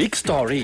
Big Story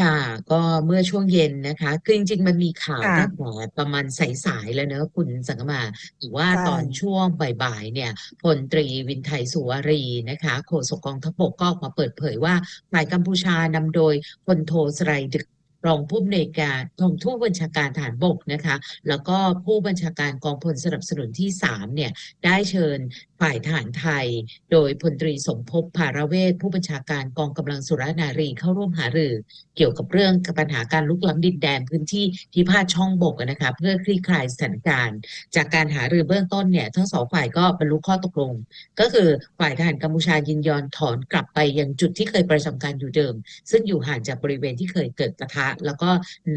ค่ะ ก็เมื่อช่วงเย็นนะคะ คือจริงๆ มันมีข่าวค่ะตั้งแต่ประมาณสายๆ แล้วเนอะคุณสังกมาหรือว่าใช่ตอนช่วงบ่ายๆ เนี่ยพลตรีวินไทยสุวารีนะคะโฆษกกองทัพบกก็ออกมาเปิดเผยว่าฝ่ายกัมพูชานำโดยพลโทสไรดึก รองผู้อำนวยการทงผู้บัญชาการฐานบกนะคะ แล้วก็ผู้บัญชาการกองพลสนับสนุนที่สามเนี่ย ได้เชิญฝ่ายทหารไทย โดยพลตรีสมภพภารเวทผู้บัญชาการกองกำลังสุรนารีเข้าร่วมหารือ เกี่ยวกับเรื่องปัญหาการลุกล้ำดินแดนพื้นที่พิพาทช่องบกนะคะเพื่อคลี่คลายสถานการณ์ จากการหารือเบื้องต้นเนี่ยทั้งสองฝ่ายก็บรรลุข้อตกลง ก็คือฝ่ายทหารกัมพูชายินยอมถอนกลับไปยังจุดที่เคยประจำการอยู่เดิม ซึ่งอยู่ห่างจากบริเวณที่เคยเกิดปะทะแล้วก็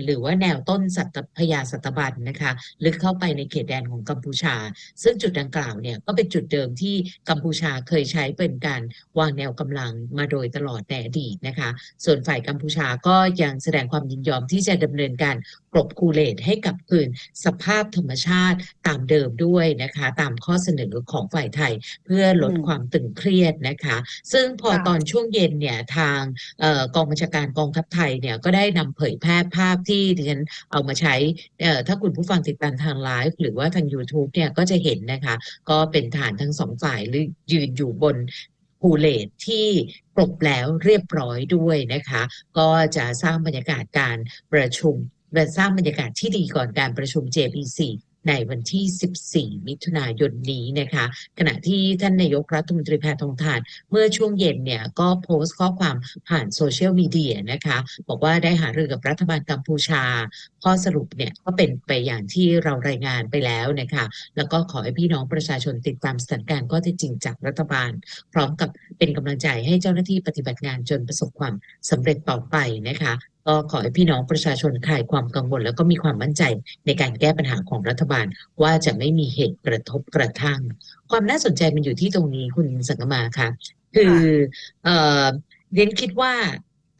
หรือว่าแนวต้นสัตพยาสัตบันนะคะ ลึกเข้าไปในเขตแดนของกัมพูชา ซึ่งจุดดังกล่าวเนี่ยก็เป็นจุดเดิมที่กัมพูชาเคยใช้เป็นการวางแนวกำลังมาโดยตลอดในอดีตนะคะ ส่วนฝ่ายกัมพูชาก็ยังแสดงความยินยอมที่จะดำเนินการกลบคูเลตให้กลับคืนสภาพธรรมชาติตามเดิมด้วยนะคะ ตามข้อเสนอของฝ่ายไทยเพื่อลดอืมความตึงเครียดนะคะ ซึ่งพอค่ะตอนช่วงเย็นเนี่ยทางเอ่อกองบัญชาการกองทัพไทยเนี่ยก็ได้นำเผผยแพร่ภาพที่ดิฉันเอามาใช้ถ้าคุณผู้ฟังติดตามทางไลฟ์หรือว่าทาง YouTube เนี่ยก็จะเห็นนะคะ ก็เป็นฐานทั้งสองฝ่ายหรือยืนอยู่บนภูเลตที่กลบแล้วเรียบร้อยด้วยนะคะ ก็จะสร้างบรรยากาศการประชุมและสร้างบรรยากาศที่ดีก่อนการประชุม JPC ในวันที่ 14 มิถุนายนนี้นะคะ ขณะที่ท่านนายกรัฐมนตรีแพทองทาน เมื่อช่วงเย็นเนี่ยก็โพสต์ข้อความผ่านโซเชียลมีเดียนะคะบอกว่าได้หารือกับรัฐบาลกัมพูชา ข้อสรุปเนี่ยก็เป็นไปอย่างที่เรารายงานไปแล้วนะคะแล้วก็ขอให้พี่น้องประชาชนติดตามสถานการณ์ข้อเท็จจริงจากรัฐบาล พร้อมกับเป็นกำลังใจให้เจ้าหน้าที่ปฏิบัติงานจนประสบความสำเร็จต่อไปนะคะ ก็ขอให้พี่น้องประชาชนคลายความกังวล แล้วก็มีความมั่นใจในการแก้ปัญหาของรัฐบาล ว่าจะไม่มีเหตุกระทบกระทั่ง ความน่าสนใจมันอยู่ที่ตรงนี้คุณสังกมาค่ะ คือเอ่อเรียนคิดว่า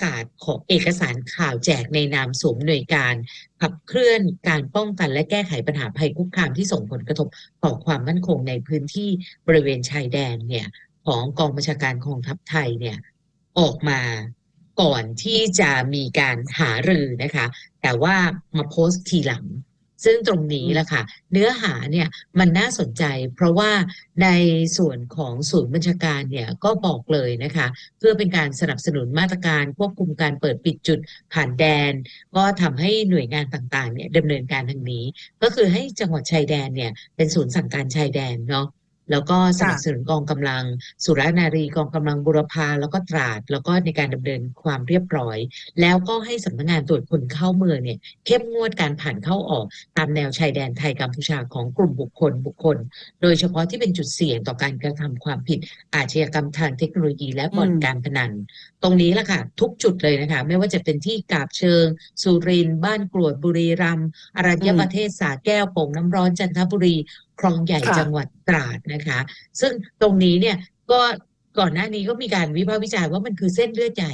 การของเอกสารข่าวแจกในนามสวมหน่วยการขับเคลื่อนการป้องกันและแก้ไขปัญหาภัยคุกคามที่ส่งผลกระทบต่อความมั่นคงในพื้นที่บริเวณชายแดนเนี่ยของกองบัญชาการกองทัพไทยเนี่ยออกมา ก่อนที่จะมีการหารือนะคะ แต่ว่ามาโพสต์ทีหลัง ซึ่งตรงนี้แหละค่ะ เนื้อหาเนี่ยมันน่าสนใจ เพราะว่าในส่วนของศูนย์บัญชาการเนี่ยก็บอกเลยนะคะ เพื่อเป็นการสนับสนุนมาตรการควบคุมการเปิดปิดจุดผ่านแดน ก็ทำให้หน่วยงานต่างๆเนี่ยดำเนินการทางนี้ ก็คือให้จังหวัดชายแดนเนี่ยเป็นศูนย์สั่งการชายแดนเนาะ แล้วก็สนับสนุนกองกำลัง สุรนารีกองกำลังบุรพาแล้วก็ตราด แล้วก็ในการดำเนินความเรียบร้อย แล้วก็ให้สำนักงานตรวจคนเข้าเมืองเนี่ย เข้มงวดการผ่านเข้าออก ตามแนวชายแดนไทยกัมพูชาของกลุ่มบุคคลบุคคล โดยเฉพาะที่เป็นจุดเสี่ยงต่อการกระทำความผิด อาชญากรรมทางเทคโนโลยีและบ่อนอืมการพนัน ตรงนี้แหละค่ะ ทุกจุดเลยนะคะ ไม่ว่าจะเป็นที่กาบเชิง สุรินทร์บ้านกรวดบุรีรัมย์อรัญญประเทศสาแก้วโป่งน้ำร้อนจันทบุรี คลองใหญ่ค่ะจังหวัดตราดนะคะ ซึ่งตรงนี้เนี่ยก็ก่อนหน้านี้ก็มีการวิพากษ์วิจารณ์ว่ามันคือเส้นเลือดใหญ่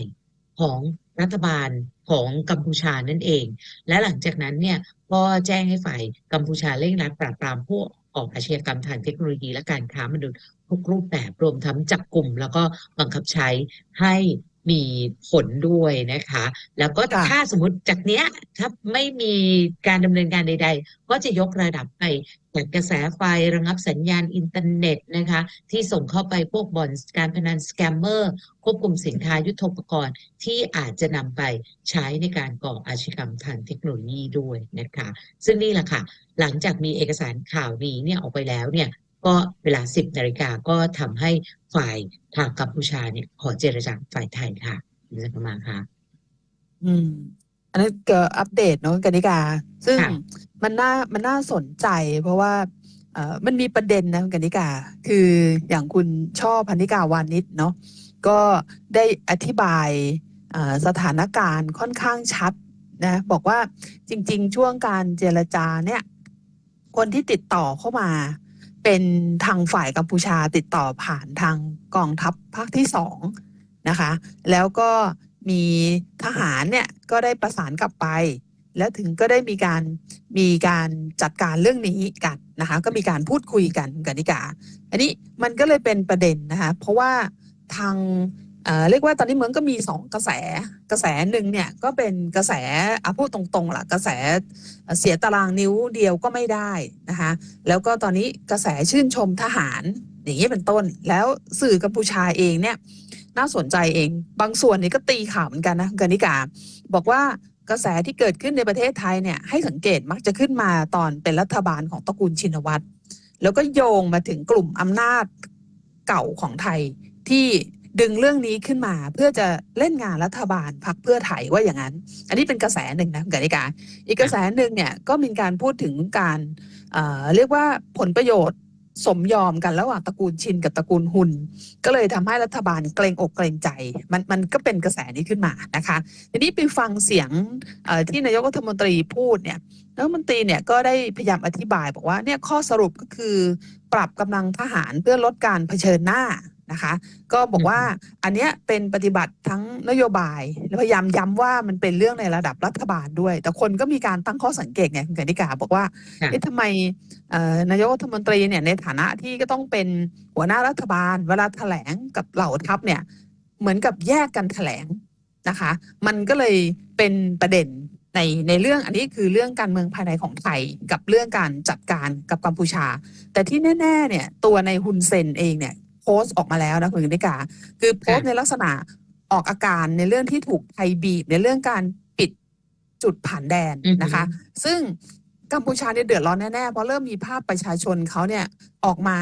ของรัฐบาลของกัมพูชานั่นเอง และหลังจากนั้นเนี่ยก็แจ้งให้ฝ่ายกัมพูชาเร่งรัดปราบปรามผู้ออกอาชญากรรมทางเทคโนโลยีและการค้ามนุษย์ทุกรูปแบบรวมทั้งจับกลุ่ม แล้วก็บังคับใช้ให้ มีผลด้วยนะคะ แล้วก็ค่ะถ้าสมมติจากเนี้ยถ้าไม่มีการดำเนินการใด ๆ ก็จะยกระดับไปตัดกระแสไฟระงับสัญญาณอินเทอร์เน็ตนะคะ ที่ส่งเข้าไปพวกบ่อนการพนันสแกมเมอร์ ควบคุมสินค้ายุทโธปกรณ์ ที่อาจจะนำไปใช้ในการก่ออาชญากรรมทางเทคโนโลยีด้วยนะคะ ซึ่งนี่แหละค่ะ หลังจากมีเอกสารข่าวนี้เนี่ยออกไปแล้วเนี่ย ก็เวลา 10นาฬิกาก็ทำให้ฝ่ายทางกัมพูชาเนี่ยขอเจรจาฝ่ายไทยค่ะคุณสักมาค่ะ อืม อันนั้นก็อัปเดตเนาะกนิกา ซึ่งค่ะมันน่ามันน่าสนใจ เพราะว่าเอ่อมันมีประเด็นนะกนิกา คืออย่างคุณช่อพันธิกาวานิชเนาะก็ได้อธิบายเอ่อสถานการณ์ค่อนข้างชัดนะบอกว่าจริง ๆ ช่วงการเจรจาเนี่ย คนที่ติดต่อเข้ามา เป็นทางฝ่ายกัมพูชาติดต่อผ่านทางกองทัพภาคที่สองนะคะ แล้วก็มีทหารเนี่ยก็ได้ประสานกลับไป แล้วถึงก็ได้มีการมีการจัดการเรื่องนี้กันนะคะก็มีการพูดคุยกันกันนิกา อันนี้มันก็เลยเป็นประเด็นนะคะเพราะว่าทาง เรียกว่าตอนนี้เหมือนก็มีสองกระแสกระแสหนึ่งเนี่ยก็เป็นกระแสอะพูดตรงๆล่ะกระแสเสียตารางนิ้วเดียวก็ไม่ได้นะคะแล้วก็ตอนนี้กระแสชื่นชมทหารอย่างนี้เป็นต้น แล้วสื่อกัมพูชาเองเนี่ยน่าสนใจเอง บางส่วนนี่ก็ตีข่าวเหมือนกันนะคุณกนิกา บอกว่ากระแสที่เกิดขึ้นในประเทศไทยเนี่ยให้สังเกตมักจะขึ้นมาตอนเป็นรัฐบาลของตระกูลชินวัตรแล้วก็โยงมาถึงกลุ่มอำนาจเก่าของไทยที่ ดึงเรื่องนี้ขึ้นมาเพื่อจะเล่นงานรัฐบาลพักเพื่อไทยว่าอย่างนั้น อันนี้เป็นกระแสหนึ่งนะคุณกนิกา อีกกระแสหนึ่งเนี่ยก็มีการพูดถึงการเเรียกว่าผลประโยชน์สมยอมกันระหว่างตระกูลชินกับตระกูลหุนก็เลยทำให้รัฐบาลเกรงอกเกรงใจ มันมันก็เป็นกระแสนี้ขึ้นมานะคะทีนี้ไปฟังเสียงที่นายกรัฐมนตรีพูดเนี่ยรัฐมนตรีเนี่ยก็ได้พยายามอธิบายบอกว่าเนี่ยข้อสรุปก็คือ ปรับกำลังทหารเพื่อลดการเผชิญหน้า นะคะ ก็บอกว่าอันเนี้ยเป็นปฏิบัติทั้งนโยบายและพยายามย้ำว่ามันเป็นเรื่องในระดับรัฐบาลด้วย แต่คนก็มีการตั้งข้อสังเกตไงคุณกนิกาบอกว่าค่ะเอ๊ะทำไมเอ่อนายกรัฐมนตรีเนี่ยในฐานะที่ก็ต้องเป็นหัวหน้ารัฐบาล เวลาแถลงกับเหล่าทัพเนี่ยเหมือนกับแยกกันแถลงนะคะ มันก็เลยเป็นประเด็นในในเรื่องอันนี้คือเรื่องการเมืองภายในของไทยกับเรื่องการจัดการกับกัมพูชา แต่ที่แน่ๆเนี่ยตัวในฮุนเซนเองเนี่ย โพสต์ออกมาแล้วนะคุณกนิกาคือโพสต์ในลักษณะออกอาการในเรื่องที่ถูกไทยบีบในเรื่องการปิดจุดผ่านแดนนะคะ ซึ่งกัมพูชาเนี่ยเดือดร้อนแน่ๆเพราะเริ่มมีภาพประชาชนเขาเนี่ยออกมา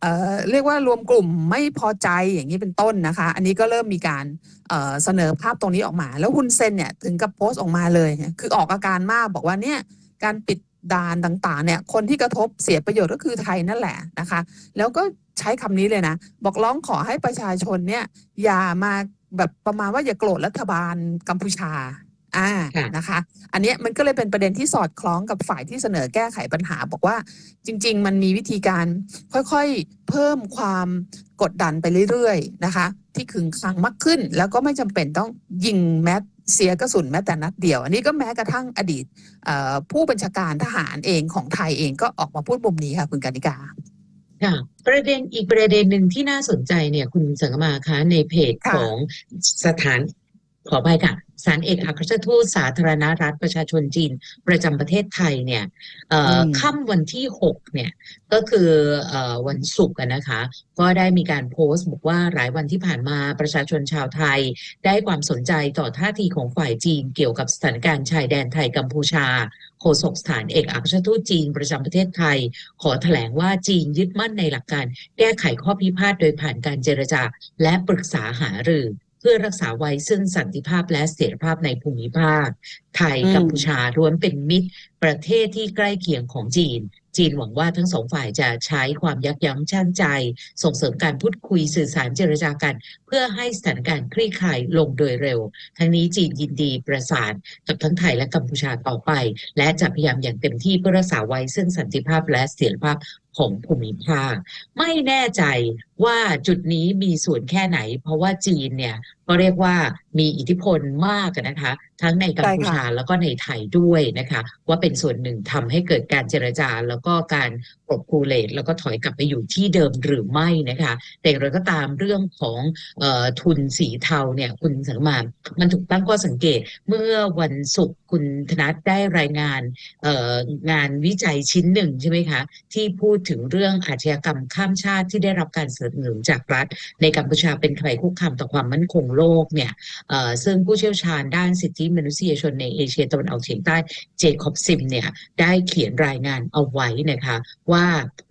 เอ่อเรียกว่ารวมกลุ่มไม่พอใจอย่างนี้เป็นต้นนะคะ อันนี้ก็เริ่มมีการเอ่อเสนอภาพตรงนี้ออกมา แล้วฮุนเซนเนี่ยถึงกับโพสต์ออกมาเลยเนี่ยคือออกอาการมากบอกว่าเนี่ยการปิด ด่านต่างๆเนี่ยคนที่กระทบเสียประโยชน์ก็คือไทยนั่นแหละนะคะ แล้วก็ใช้คำนี้เลยนะ บอกร้องขอให้ประชาชนเนี่ยอย่ามาแบบประมาณว่าอย่าโกรธรัฐบาลกัมพูชาอ่าค่ะนะคะ อันเนี้ยมันก็เลยเป็นประเด็นที่สอดคล้องกับฝ่ายที่เสนอแก้ไขปัญหา บอกว่าจริง ๆ มันมีวิธีการค่อยๆ เพิ่มความกดดันไปเรื่อยๆนะคะ ที่ขึงขังมากขึ้น แล้วก็ไม่จำเป็นต้องยิงแม้ เสียกระสุนแม้แต่นัดเดียว อันนี้ก็แม้กระทั่งอดีตเอ่อผู้บัญชาการทหารเองของไทยเองก็ออกมาพูดมุมนี้ค่ะคุณกานิกาค่ะประเด็นอีกประเด็นหนึ่งที่น่าสนใจเนี่ยคุณสังกมาคะในเพจค่ะของสถานขอไปค่ะ สถานเอกอัครราชทูตสาธารณรัฐประชาชนจีนประจำประเทศไทยเนี่ยเอ่ออมค่ำวันที่หกเนี่ย ก็คือเอ่อวันศุกร์อะนะคะ ก็ได้มีการโพสต์บอกว่าหลายวันที่ผ่านมาประชาชนชาวไทย ได้ความสนใจต่อท่าทีของฝ่ายจีนเกี่ยวกับสถานการณ์ชายแดนไทยกัมพูชาโฆษกสถานเอกอัครราชทูตจีนประจำประเทศไทย ขอแถลงว่าจีนยึดมั่นในหลักการ แก้ไขข้อพิพาทโดยผ่านการเจรจาและปรึกษาหารือ เพื่อรักษาไว้ซึ่งสันติภาพและเสถียรภาพในภูมิภาค ไทยอืมกัมพูชาล้วนเป็นมิตร ประเทศที่ใกล้เคียงของจีน จีนหวังว่าทั้งสองฝ่ายจะใช้ความยักยั้งชั่งใจ ส่งเสริมการพูดคุยสื่อสารเจรจากัน เพื่อให้สถานการณ์คลี่คลายลงโดยเร็ว ทั้งนี้จีนยินดีประสานกับทั้งไทยและกัมพูชาต่อไป และจะพยายามอย่างเต็มที่เพื่อรักษาไว้ซึ่งสันติภาพและเสถียรภาพของภูมิภาค ไม่แน่ใจ ว่าจุดนี้มีส่วนแค่ไหน เพราะว่าจีนเนี่ยก็เรียกว่ามีอิทธิพลมากอะนะคะ ทั้งในกัมพูชาแล้วก็ในไทยด้วยนะคะ ว่าเป็นส่วนหนึ่งทำให้เกิดการเจรจา แล้วก็การปลดคูเลตแล้วก็ถอยกลับไปอยู่ที่เดิมหรือไม่นะคะ แต่อย่างไรก็ตามเรื่องของเอ่อทุนสีเทาเนี่ยคุณสังมานมันถูกตั้งข้อสังเกตเมื่อวันศุกร์คุณธนัทได้รายงานเอ่องานวิจัยชิ้นหนึ่งใช่ไหมคะที่พูดถึงเรื่องอาชญากรรมข้ามชาติที่ได้รับการสนับสนุนจากรัฐ ในกัมพูชาเป็นภัยคุกคามต่อความมั่นคงโลกเนี่ยเอ่อซึ่งผู้เชี่ยวชาญด้านสิทธิมนุษยชนในเอเชียตะวันออกเฉียงใต้เจคอบซิมเนี่ยได้เขียนรายงานเอาไว้นะคะว่า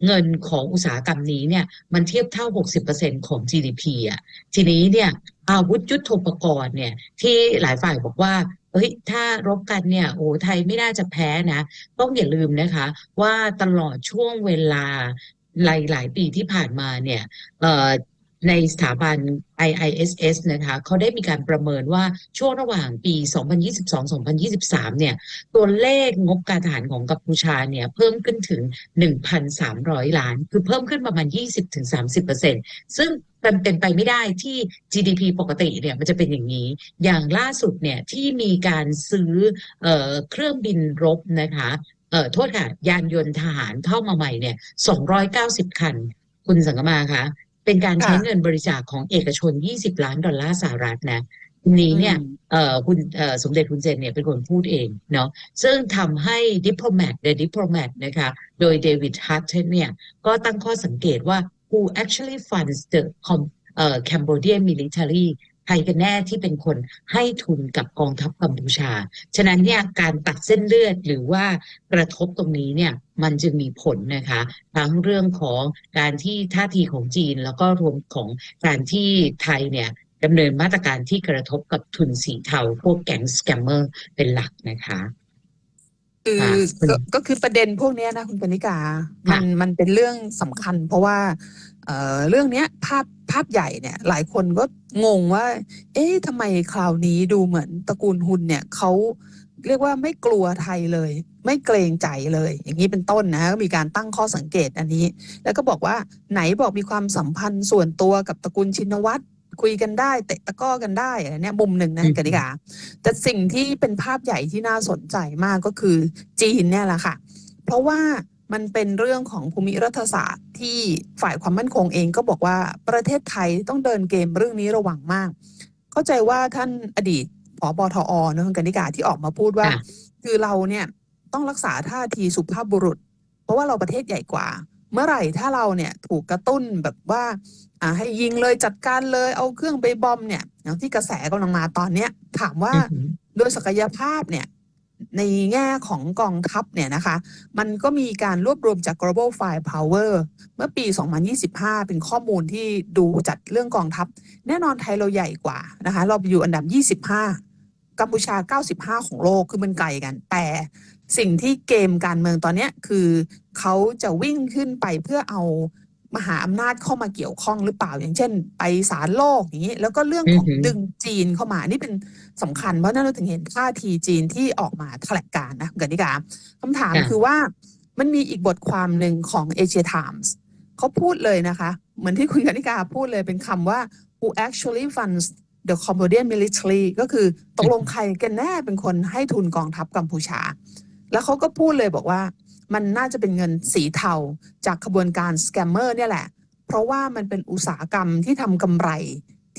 เงินของอุตสาหกรรมนี้เนี่ยมันเทียบเท่า 60%ของ GDP อะทีนี้เนี่ยอาวุธยุทโธปกรณ์เนี่ยที่หลายฝ่ายบอกว่าเฮ้ยถ้ารบกันเนี่ยโอ้ไทยไม่น่าจะแพ้นะ ต้องอย่าลืมนะคะ ว่าตลอดช่วงเวลา หลายหลายปีที่ผ่านมาเนี่ยในสถาบัน IISS นะคะเขาได้มีการประเมินว่าช่วงระหว่างปี 2022-2023 เนี่ย ตัวเลขงบการทหารของกัมพูชาเนี่ย เพิ่มขึ้นถึง 1,300 ล้าน คือเพิ่มขึ้นประมาณ 20-30%ซึ่งมันเป็นไปไม่ได้ที่ GDP ปกติเนี่ยมันจะเป็นอย่างนี้ อย่างล่าสุดเนี่ยที่มีการซื้อเออเครื่องบินรบนะคะ เอ่อโทษค่ะ ยานยนต์ทหารเข้ามาใหม่เนี่ย290คัน คุณสังกมาคะเป็นการใช้ค่ะเงินบริจาคของเอกชน 20 ล้านดอลลาร์สหรัฐนะทีนี้เนี่ยอืมเอ่อคุณเอ่อสมเด็จคุณเซนเนี่ยเป็นคนพูดเองเนาะซึ่งทำให้ Diplomat The Diplomat นะคะโดยเดวิดฮัตเนี่ยก็ตั้งข้อสังเกตว่า who actually funds the com- เอ่อ Cambodian military ใครกันแน่ที่เป็นคนให้ทุนกับกองทัพกัมพูชา ฉะนั้นเนี่ยการตัดเส้นเลือดหรือว่ากระทบตรงนี้เนี่ยมันจะมีผลนะคะ ทั้งเรื่องของการที่ท่าทีของจีน แล้วก็รวมของการที่ไทยเนี่ยดำเนินมาตรการที่กระทบกับทุนสีเทาพวกแก๊งสแกมเมอร์เป็นหลักนะคะ คือค่ะคุณก็ก็คือประเด็นพวกเนี้ยนะคุณปณิกา มันมันเป็นเรื่องสำคัญ เพราะว่าเอ่อเรื่องเนี้ยภาพภาพใหญ่เนี่ย หลายคนก็งงว่า เอ๊ะทำไมคราวนี้ดูเหมือนตระกูลหุนเนี่ยเขาเรียกว่าไม่กลัวไทยเลย ไม่เกรงใจเลย อย่างนี้เป็นต้นนะก็มีการตั้งข้อสังเกตอันนี้ แล้วก็บอกว่าไหนบอกมีความสัมพันธ์ส่วนตัวกับตระกูลชินวัตร คุยกันได้ เตะตะกร้อกันได้อะไรเนี่ยมุมหนึ่งนะอืมกนิกาแต่สิ่งที่เป็นภาพใหญ่ที่น่าสนใจมากก็คือจีนเนี่ยแหละค่ะ เพราะว่ามันเป็นเรื่องของภูมิรัฐศาสตร์ที่ฝ่ายความมั่นคงเองก็บอกว่าประเทศไทยต้องเดินเกมเรื่องนี้ระวังมาก เข้าใจว่าท่านอดีตผบทอนะคุณกนิกาที่ออกมาพูดว่าค่ะคือเราเนี่ยต้องรักษาท่าทีสุภาพบุรุษ เพราะว่าเราประเทศใหญ่กว่า เมื่อไหร่ถ้าเราเนี่ยถูกกระตุ้นแบบว่าอ่าให้ยิงเลยจัดการเลยเอาเครื่องไปบอมเนี่ยอย่างที่กระแสกำลังมาตอนเนี้ยถามว่าอือหือโดยศักยภาพเนี่ยในแง่ของกองทัพเนี่ยนะคะ มันก็มีการรวบรวมจาก global firepower เมื่อปี 2025 เป็นข้อมูลที่ดูจัดเรื่องกองทัพ แน่นอนไทยเราใหญ่กว่านะคะ เราอยู่อันดับ 25 กัมพูชา 95 ของโลกคือมันไกลกัน แต่สิ่งที่เกมการเมืองตอนเนี้ยคือ เขาจะวิ่งขึ้นไปเพื่อเอามหาอำนาจเข้ามาเกี่ยวข้องหรือเปล่าอย่างเช่น ไปศาลโลกอย่างนี้ แล้วก็เรื่องของอือหือดึงจีนเข้ามานี่เป็นสำคัญเพราะนั่นเราถึงเห็นท่าทีจีนที่ออกมาแถลงการณ์นะคุณกนิกาคำถามค่ะคือว่ามันมีอีกบทความหนึ่งของ Asia Times เขาพูดเลยนะคะ เหมือนที่คุณกนิกาพูดเลยเป็นคำว่า who actually funds the Cambodian military ก็คือตกลงใครกันแน่เป็นคนให้ทุนกองทัพกัมพูชา แล้วเขาก็พูดเลยบอกว่า มันน่าจะเป็นเงินสีเทาจากขบวนการสแกมเมอร์เนี่ยแหละ เพราะว่ามันเป็นอุตสาหกรรมที่ทำกำไร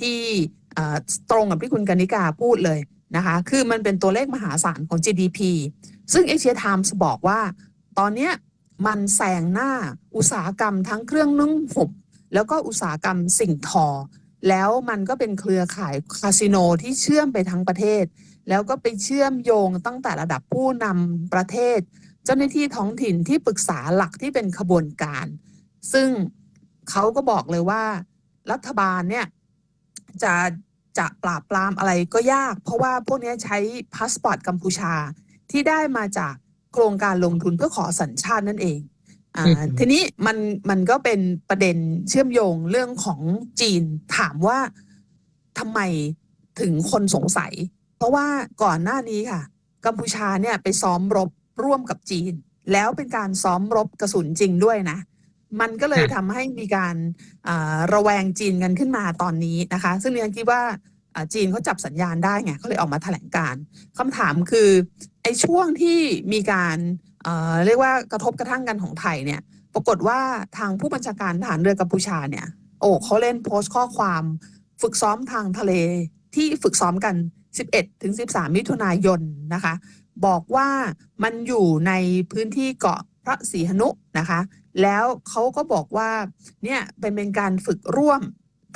ที่ตรงกับที่คุณกนิกาพูดเลยนะคะ คือมันเป็นตัวเลขมหาศาลของ GDP ซึ่งเอเชียไทมส์บอกว่า ตอนนี้มันแซงหน้าอุตสาหกรรมทั้งเครื่องนุ่งห่มแล้วก็อุตสาหกรรมสิ่งทอ แล้วมันก็เป็นเครือข่ายคาสิโนที่เชื่อมไปทั้งประเทศ แล้วก็ไปเชื่อมโยงตั้งแต่ระดับผู้นำประเทศ เจ้าหน้าที่ท้องถิ่นที่ปรึกษาหลักที่เป็นขบวนการ ซึ่งเขาก็บอกเลยว่า รัฐบาลเนี่ยจะจะปราบปรามอะไรก็ยาก เพราะว่าพวกเนี้ยใช้พาสปอร์ตกัมพูชาที่ได้มาจากโครงการลงทุนเพื่อขอสัญชาตินั่นเองอ่าอือหือทีนี้มันมันก็เป็นประเด็นเชื่อมโยงเรื่องของจีนถามว่าทำไมถึงคนสงสัย เพราะว่าก่อนหน้านี้ค่ะ กัมพูชาเนี่ยไปซ้อมรบ ร่วมกับจีน แล้วเป็นการซ้อมรบกระสุนจริงด้วยนะ มันก็เลยค่ะทำให้มีการอ่าระแวงจีนกันขึ้นมาตอนนี้นะคะ ซึ่งเรียนคิดว่าอ่าจีนเขาจับสัญญาณได้ไงเขาเลยออกมาแถลงการณ์คำถามคือไอ้ช่วงที่มีการเอ่อเรียกว่ากระทบกระทั่งกันของไทยเนี่ย ปรากฏว่าทางผู้บัญชาการทหารเรือกัมพูชาเนี่ย โอ้เขาเล่นโพสต์ข้อความฝึกซ้อมทางทะเลที่ฝึกซ้อมกัน 11 ถึง 13 มิถุนายนนะคะ บอกว่ามันอยู่ในพื้นที่เกาะพระศรีหนุนะคะ แล้วเขาก็บอกว่าเนี่ยเป็นเป็นการฝึกร่วม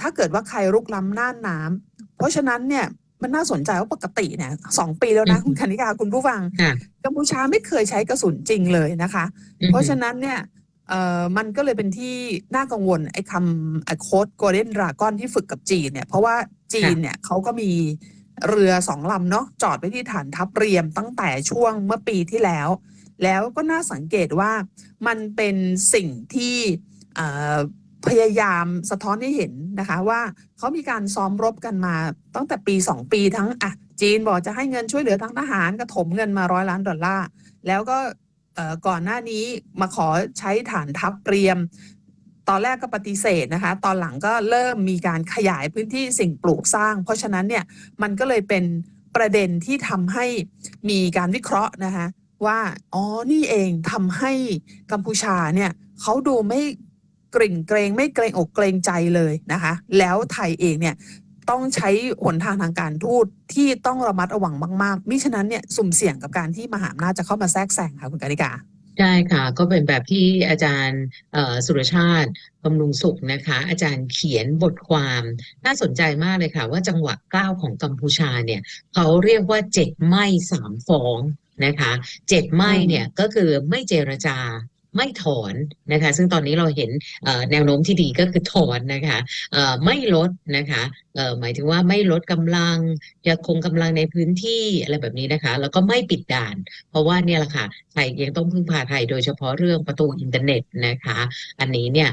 ถ้าเกิดว่าใครรุกล้ำน่านน้ำเพราะฉะนั้นเนี่ยมันน่าสนใจว่าปกติเนี่ยสองปีแล้วนะอืมคุณคณิกาคุณผู้ฟังค่ะกัมพูชาไม่เคยใช้กระสุนจริงเลยนะคะอือเพราะหือฉะนั้นเนี่ยเอ่อมันก็เลยเป็นที่น่ากังวลไอ้คำไอ้โค้ดโกลเด้นดราก้อนที่ฝึกกับจีนเนี่ยเพราะว่าจีนเนี่ยเขาก็มี เรือสองลำเนาะจอดไว้ที่ฐานทัพเรียมตั้งแต่ช่วงเมื่อปีที่แล้ว แล้วก็น่าสังเกตว่ามันเป็นสิ่งที่พยายามสะท้อนให้เห็นนะคะว่าเขามีการซ้อมรบกันมาตั้งแต่ปีสองปีทั้งอะจีนบอกจะให้เงินช่วยเหลือทางทหารก็ถมเงินมาร้อยล้านดอลลาร์แล้วก็ก่อนหน้านี้มาขอใช้ฐานทัพเตรียม ตอนแรกก็ปฏิเสธนะคะ ตอนหลังก็เริ่มมีการขยายพื้นที่สิ่งปลูกสร้าง เพราะฉะนั้นเนี่ยมันก็เลยเป็นประเด็นที่ทำให้มีการวิเคราะห์นะคะว่าอ๋อนี่เองทำให้กัมพูชาเนี่ยเขาดูไม่กริ่งเกรงไม่เกรงอกเกรงใจเลยนะคะ แล้วไทยเองเนี่ยต้องใช้หนทางทางการทูตที่ต้องระมัดระวังมาก ๆ มิฉะนั้นเนี่ยสุ่มเสี่ยงกับการที่มหาอำนาจจะเข้ามาแทรกแซงค่ะคุณกานิกา ใช่ค่ะ ก็เป็นแบบที่อาจารย์เอ่อสุรชาติบำรุงสุขนะคะ อาจารย์เขียนบทความน่าสนใจมากเลยค่ะ ว่าจังหวะก้าวของกัมพูชาเนี่ยเขาเรียกว่าเจ็ดไม่สามฟ้องนะคะเจ็ดไม่เนี่ยก็คือไม่เจรจา ไม่ถอนนะคะ ซึ่งตอนนี้เราเห็นแนวโน้มที่ดีก็คือถอนนะคะไม่ลดนะคะหมายถึงว่าไม่ลดกำลังยังคงกำลังในพื้นที่อะไรแบบนี้นะคะ แล้วก็ไม่ปิดด่าน เพราะว่าเนี่ยแหละค่ะไทยยังต้องพึ่งพาไทยโดยเฉพาะเรื่องประตูอินเทอร์เน็ตนะคะ อันนี้เนี่ย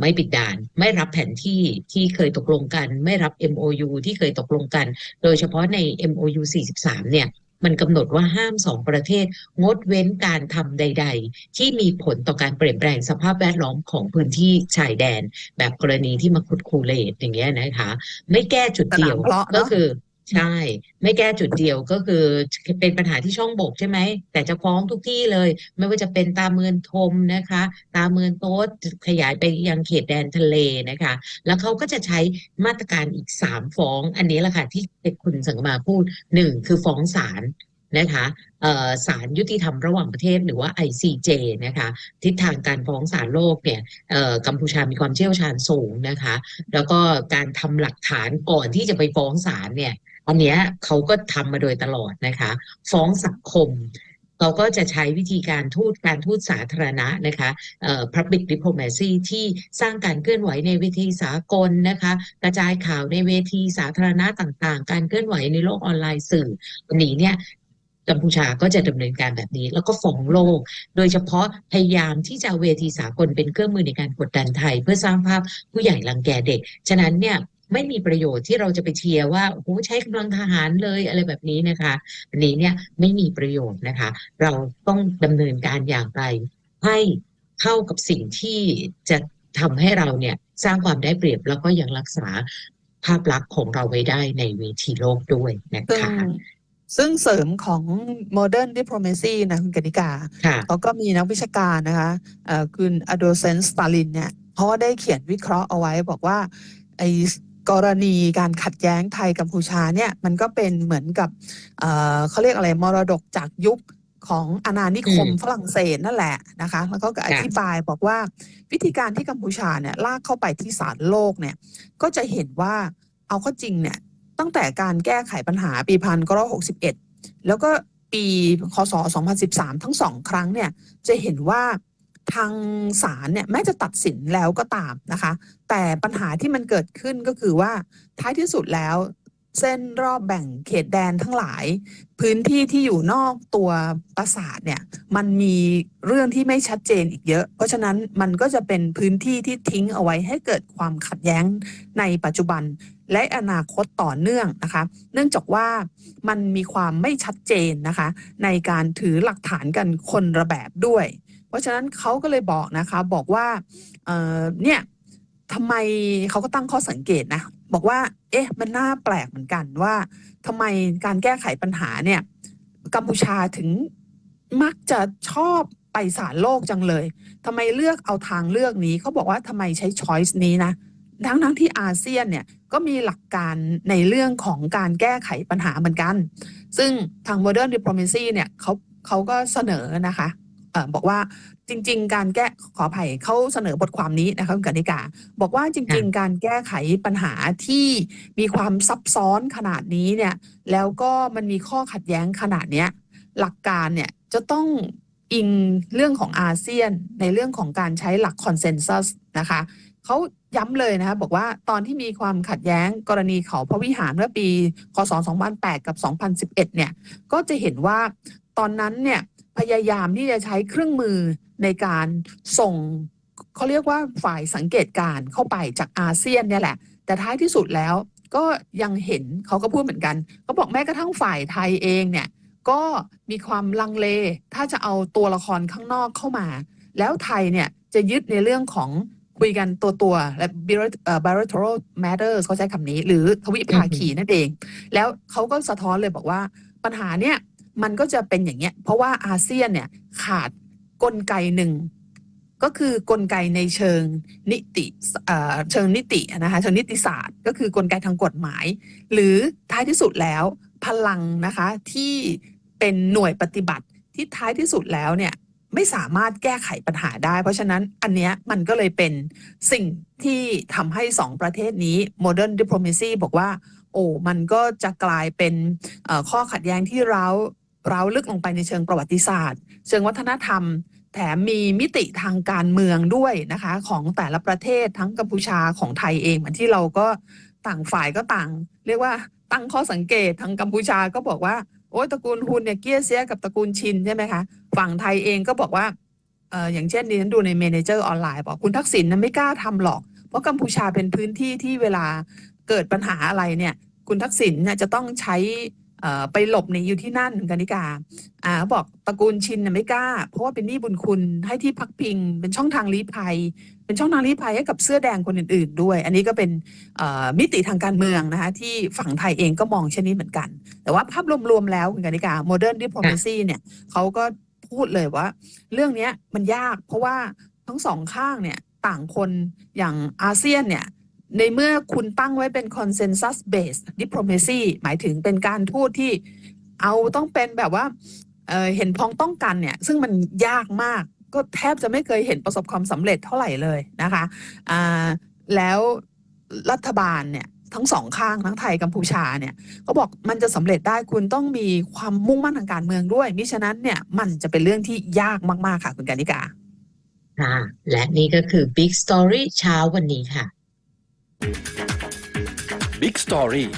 ไม่ปิดด่านไม่รับแผนที่ที่เคยตกลงกัน ไม่รับ MOU ที่เคยตกลงกัน โดยเฉพาะใน MOU 43 เนี่ย มันกำหนดว่าห้ามสองประเทศ งดเว้นการทำใด ๆ ที่มีผลต่อการเปลี่ยนแปลงสภาพแวดล้อมของพื้นที่ชายแดน แบบกรณีที่มาขุดคูเลตอย่างเงี้ยนะคะ ไม่แก้จุดเดียวสนามเพาะเนอะก็คือ ใช่ ไม่แก้จุดเดียวก็คือเป็นปัญหาที่ช่องบกใช่ไหม แต่จะฟ้องทุกที่เลย ไม่ว่าจะเป็นตาเมืองทมนะคะ ตาเมืองโต๊ดขยายไปยังเขตแดนทะเลนะคะ แล้วเขาก็จะใช้มาตรการอีกสามฟ้อง อันนี้แหละค่ะที่คุณสังกมาพูดหนึ่งคือฟ้องศาลนะคะศาลยุติธรรมระหว่างประเทศหรือว่า ICJ นะคะทิศทางการฟ้องศาลโลกเนี่ยกัมพูชามีความเชี่ยวชาญสูงนะคะ แล้วก็การทำหลักฐานก่อนที่จะไปฟ้องศาลเนี่ย อันเนี้ยเขาก็ทำมาโดยตลอดนะคะ ฟ้องสังคมเขาก็จะใช้วิธีการทูตการทูตสาธารณะนะคะเอ่อ public diplomacy ที่สร้างการเคลื่อนไหวในเวทีสากลนะคะ กระจายข่าวในเวทีสาธารณะต่างๆ การเคลื่อนไหวในโลกออนไลน์สื่อวันนี้เนี่ยกัมพูชาก็จะดำเนินการแบบนี้ แล้วก็ฟ้องโลก โดยเฉพาะพยายามที่จะเอาเวทีสากลเป็นเครื่องมือในการกดดันไทย เพื่อสร้างภาพผู้ใหญ่รังแกเด็ก ฉะนั้นเนี่ย ไม่มีประโยชน์ที่เราจะไปเชียร์ว่าโอ้โหใช้กำลังทหารเลยอะไรแบบนี้นะคะ อันนี้เนี่ยไม่มีประโยชน์นะคะ เราต้องดำเนินการอย่างไร ให้เข้ากับสิ่งที่จะทำให้เราเนี่ยสร้างความได้เปรียบแล้วก็ยังรักษาภาพลักษณ์ของเราไว้ได้ในเวทีโลกด้วยนะซึ่งคะซึ่งเสริมของ modern diplomacy นะคุณกนิกาค่ะเขาก็มีนักวิชาการนะคะเอ่อคุณอโดเซนสตาลินเนี่ยเขาก็ได้เขียนวิเคราะห์เอาไว้บอกว่าไอ้ กรณีการขัดแย้งไทยกัมพูชาเนี่ยมันก็เป็นเหมือนกับเอ่อเขาเรียกอะไรมรดกจากยุคของอาณานิคมอืมฝรั่งเศสนั่นแหละนะคะ แล้วก็อธิบายบอกว่าวิธีการที่กัมพูชาเนี่ยลากเข้าไปที่ศาลโลกเนี่ยก็จะเห็นว่าเอาเข้าจริงเนี่ยตั้งแต่การแก้ไขปัญหาปีพันเก้าหกสิบเอ็ดแล้วก็ปีคศ2013ทั้งสองครั้งเนี่ยจะเห็นว่า ทางศาลเนี่ยแม้จะตัดสินแล้วก็ตามนะคะ แต่ปัญหาที่มันเกิดขึ้นก็คือว่าท้ายที่สุดแล้วเส้นรอบแบ่งเขตแดนทั้งหลาย พื้นที่ที่อยู่นอกตัวปราสาทเนี่ยมันมีเรื่องที่ไม่ชัดเจนอีกเยอะ เพราะฉะนั้นมันก็จะเป็นพื้นที่ที่ทิ้งเอาไว้ให้เกิดความขัดแย้งในปัจจุบันและอนาคตต่อเนื่องนะคะ เนื่องจากว่ามันมีความไม่ชัดเจนนะคะ ในการถือหลักฐานกันคนละแบบด้วย ราะฉะนั้นเขาก็เลยบอกนะคะบอกว่าเนี่ยทำไมเขาก็ตั้งข้อสังเกตนะบอกว่า เอ๊ะมันน่าแปลกเหมือนกันว่าทำไมการแก้ไขปัญหาเนี่ยกัมพูชาถึงมักจะชอบไปศาลโลกจังเลยทำไมเลือกเอาทางเลือกนี้ เขาบอกว่าทำไมใช้ choice นี้นะ ทั้งทั้งที่อาเซียนเนี่ยก็มีหลักการในเรื่องของการแก้ไขปัญหาเหมือนกัน ซึ่งทาง modern diplomacy เนี่ยเขาเขาก็เสนอนะคะ บอกว่าจริง ๆ การแก้ขออภัยเขาเสนอบทความนี้นะคะคุณกนิกา บอกว่าจริง ๆ การแก้ไขปัญหาที่มีความซับซ้อนขนาดนี้เนี่ยแล้วก็มันมีข้อขัดแย้งขนาดเนี้ยหลักการเนี่ยจะต้องอิงเรื่องของอาเซียนในเรื่องของการใช้หลักคอนเซนแซสนะคะเขาย้ำเลยนะคะบอกว่าตอนที่มีความขัดแย้งกรณีเขาพระวิหารเมื่อปีคศ2008 กับ 2011 เนี่ย ก็จะเห็นว่าตอนนั้นเนี่ย พยายามที่จะใช้เครื่องมือในการส่งเขาเรียกว่าฝ่ายสังเกตการเข้าไปจากอาเซียนเนี่ยแหละ แต่ท้ายที่สุดแล้วก็ยังเห็นเขาก็พูดเหมือนกันเขาบอกแม้กระทั่งฝ่ายไทยเองเนี่ยก็มีความลังเล ถ้าจะเอาตัวละครข้างนอกเข้ามา แล้วไทยเนี่ยจะยึดในเรื่องของคุยกันตัวตัวและ bilateral matters เขาใช้คำนี้ หรือทวิภาคีนั่นเอง แล้วเขาก็สะท้อนเลยบอกว่าปัญหาเนี่ย มันก็จะเป็นอย่างเงี้ยเพราะว่าอาเซียนเนี่ยขาดกลไกหนึ่งก็คือกลไกในเชิงนิติเชิงนิตินะคะเชิงนิติศาสตร์ ก็คือกลไกทางกฎหมาย หรือท้ายที่สุดแล้วพลังนะคะที่เป็นหน่วยปฏิบัติที่ท้ายที่สุดแล้วเนี่ยไม่สามารถแก้ไขปัญหาได้ เพราะฉะนั้นอันเนี้ยมันก็เลยเป็นสิ่งที่ทำให้สองประเทศนี้ modern diplomacy บอกว่า โอ้มันก็จะกลายเป็นข้อขัดแย้งที่เรา วร้าลึกลงไปในเชิงประวัติศาสตร์ เชิงวัฒนธรรม แถมมีมิติทางการเมืองด้วยนะคะ ของแต่ละประเทศทั้งกัมพูชาของไทยเองเหมือนที่เราก็ต่างฝ่ายก็ต่าง เรียกว่าตั้งข้อสังเกตทางกัมพูชาก็บอกว่าโอ้ยตระกูลฮุนเนี่ยเกี้ยเสียกับตระกูลชินใช่ไหมคะฝั่งไทยเองก็บอกว่าเอออย่างเช่นดิฉันดูในเมนเจอร์ออนไลน์บอกคุณทักษิณนะไม่กล้าทำหรอก เพราะกัมพูชาเป็นพื้นที่ที่เวลาเกิดปัญหาอะไรเนี่ย คุณทักษิณเนี่ยจะต้องใช้ ไปหลบหนีอยู่ที่นั่นกันนิกาอ่าเขาบอกตระกูลชินไม่กล้า เพราะว่าเป็นหนี้บุญคุณให้ที่พักพิง เป็นช่องทางลี้ภัย เป็นช่องทางลี้ภัยให้กับเสื้อแดงคนอื่น ๆ ด้วย อันนี้ก็เป็นมิติทางการเมืองนะคะที่ฝั่งไทยเองก็มองเช่นนี้เหมือนกัน แต่ว่าภาพรวม ๆ แล้วคุณกนิกา modern diplomacy เนี่ยเขาก็พูดเลยว่า เรื่องนี้มันยากเพราะว่าทั้งสองข้างเนี่ยต่างคนอย่างอาเซียนเนี่ย ในเมื่อคุณตั้งไว้เป็น consensus based diplomacy หมายถึงเป็นการทูตที่เอาต้องเป็นแบบว่าเเห็นพ้องต้องกันเนี่ย ซึ่งมันยากมากก็แทบจะไม่เคยเห็นประสบความสำเร็จเท่าไหร่เลยนะคะแล้วรัฐบาลเนี่ยทั้งสองข้างทั้งไทยกัมพูชาเนี่ยเขาบอกมันจะสำเร็จได้คุณต้องมีความมุ่งมั่นทางการเมืองด้วยมิฉะนั้นเนี่ยมันจะเป็นเรื่องที่ยากมาก ๆ ค่ะ คุณกานิกาค่ะและนี่ก็คือ Big Story เช้าวันนี้ค่ะ Big Story